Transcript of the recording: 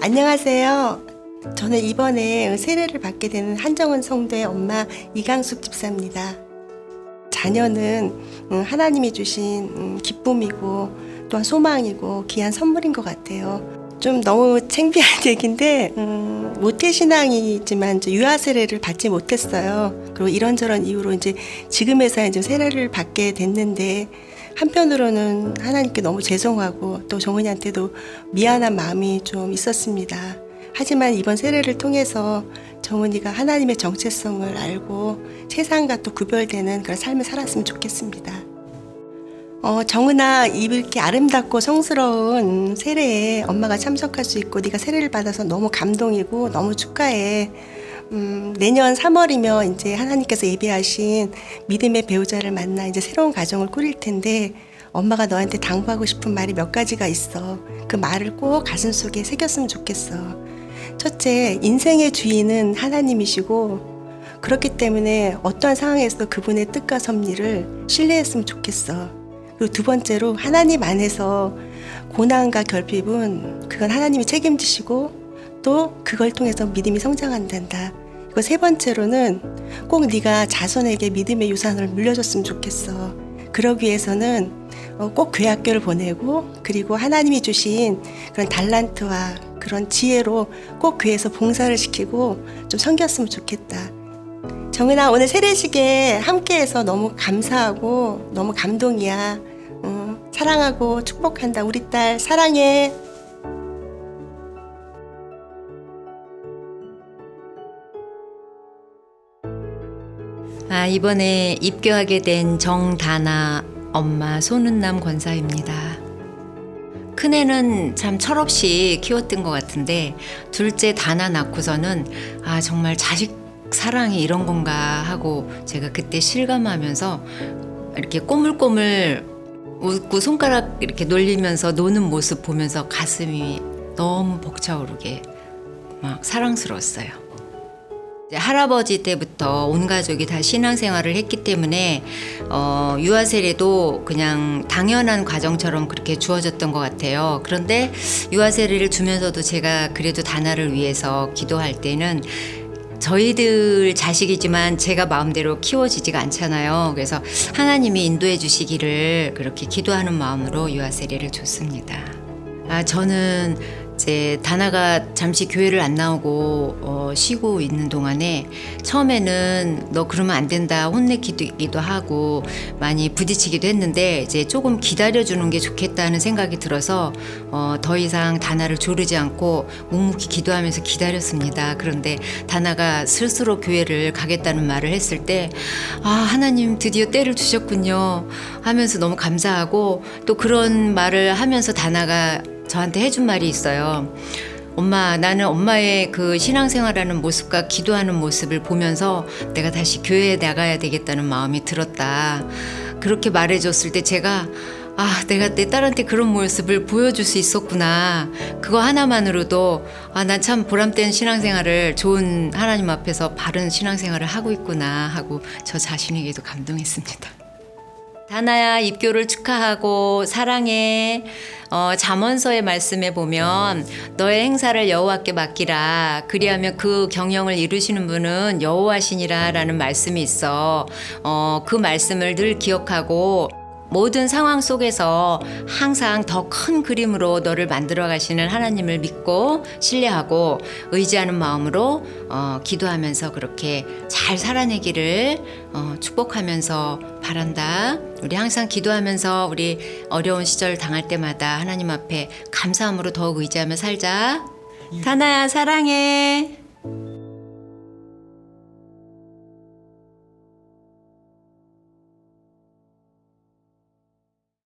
안녕하세요. 저는 이번에 세례를 받게 되는 한정은 성도의 엄마 이강숙 집사입니다. 자녀는 음, 하나님이 주신 음, 기쁨이고 또한 소망이고 귀한 선물인 것 같아요. 좀 너무 창피한 얘기인데 음, 모태 신앙이지만 유아 세례를 받지 못했어요. 그리고 이런저런 이유로 이제 지금에서야 이제 세례를 받게 됐는데 한편으로는 하나님께 너무 죄송하고 또 정은이한테도 미안한 마음이 좀 있었습니다. 하지만 이번 세례를 통해서 정은이가 하나님의 정체성을 알고 세상과 또 구별되는 그런 삶을 살았으면 좋겠습니다. 어, 정은아, 이렇게 아름답고 성스러운 세례에 엄마가 참석할 수 있고 네가 세례를 받아서 너무 감동이고 너무 축하해. 음, 내년 3월이면 이제 하나님께서 예비하신 믿음의 배우자를 만나 이제 새로운 가정을 꾸릴 텐데 엄마가 너한테 당부하고 싶은 말이 몇 가지가 있어. 그 말을 꼭 가슴 속에 새겼으면 좋겠어. 첫째, 인생의 주인은 하나님이시고 그렇기 때문에 어떠한 상황에서도 그분의 뜻과 섭리를 신뢰했으면 좋겠어. 그리고 두 번째로 하나님 안에서 고난과 결핍은 그건 하나님이 책임지시고 또 그걸 통해서 믿음이 성장한단다. 그리고 세 번째로는 꼭 네가 자손에게 믿음의 유산을 물려줬으면 좋겠어. 그러기 위해서는 어, 꼭 교회학교를 보내고 그리고 하나님이 주신 그런 달란트와 그런 지혜로 꼭 교회에서 봉사를 시키고 좀 섬겼으면 좋겠다. 정은아 오늘 세례식에 함께해서 너무 감사하고 너무 감동이야. 응, 사랑하고 축복한다 우리 딸 사랑해. 아, 이번에 입교하게 된 정다나 엄마 손은남 권사입니다. 큰애는 참 철없이 키웠던 것 같은데 둘째 다나 낳고서는 아 정말 자식 사랑이 이런 건가 하고 제가 그때 실감하면서 이렇게 꼬물꼬물 웃고 손가락 이렇게 놀리면서 노는 모습 보면서 가슴이 너무 벅차오르게 막 사랑스러웠어요. 할아버지 때부터 온 가족이 다 신앙생활을 했기 때문에 어, 유아 세례도 그냥 당연한 과정처럼 그렇게 주어졌던 것 같아요. 그런데 유아 세례를 주면서도 제가 그래도 다나를 위해서 기도할 때는 저희들 자식이지만 제가 마음대로 키워지지가 않잖아요. 그래서 하나님이 인도해 주시기를 그렇게 기도하는 마음으로 유아 세례를 줬습니다. 아, 저는 이제 다나가 잠시 교회를 안 나오고 어, 쉬고 있는 동안에 처음에는 너 그러면 안 된다 혼내기도 하고 많이 부딪히기도 했는데 이제 조금 기다려주는 게 좋겠다는 생각이 들어서 어, 더 이상 다나를 조르지 않고 묵묵히 기도하면서 기다렸습니다. 그런데 다나가 스스로 교회를 가겠다는 말을 했을 때 아, 하나님 드디어 때를 주셨군요 하면서 너무 감사하고 또 그런 말을 하면서 다나가 저한테 해준 말이 있어요. 엄마, 나는 엄마의 그 신앙생활하는 모습과 기도하는 모습을 보면서 내가 다시 교회에 나가야 되겠다는 마음이 들었다. 그렇게 말해줬을 때 제가 아, 내가 내 딸한테 그런 모습을 보여줄 수 있었구나. 그거 하나만으로도 아, 난 참 보람된 신앙생활을 좋은 하나님 앞에서 바른 신앙생활을 하고 있구나 하고 저 자신에게도 감동했습니다. 다나야 입교를 축하하고 사랑해. 어, 잠언서의 말씀에 보면 너의 행사를 여호와께 맡기라. 그리하면 그 경영을 이루시는 분은 여호와시니라라는 말씀이 있어. 어, 그 말씀을 늘 기억하고 모든 상황 속에서 항상 더 큰 그림으로 너를 만들어 가시는 하나님을 믿고 신뢰하고 의지하는 마음으로 어, 기도하면서 그렇게 잘 살아내기를 어, 축복하면서 바란다. 우리 항상 기도하면서 우리 어려운 시절 당할 때마다 하나님 앞에 감사함으로 더욱 의지하며 살자. 다나야 사랑해.